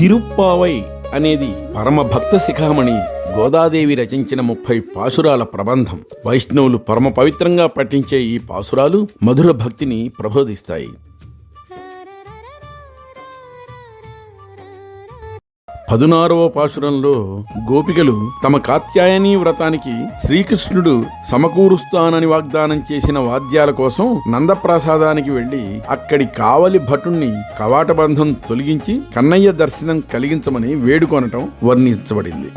తిరుప్పావై అనేది పరమ భక్త శిఖామణి గోదాదేవి రచించిన ముప్పై పాసురాల ప్రబంధం. వైష్ణవులు పరమ పవిత్రంగా పఠించే ఈ పాసురాలు మధుర భక్తిని ప్రబోధిస్తాయి. పదునారవ పాశురంలో గోపికలు తమ కాత్యాయని వ్రతానికి శ్రీకృష్ణుడు సమకూరుస్తానని వాగ్దానం చేసిన వాద్యాల కోసం నందప్రాసాదానికి వెళ్ళి అక్కడి కావలి భటుణ్ణి కవాటబంధం తొలగించి కన్నయ్య దర్శనం కలిగించమని వేడుకొనటం వర్ణించబడింది.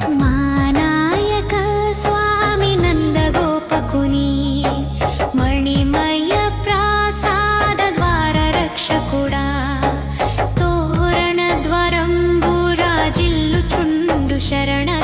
ಶರಣ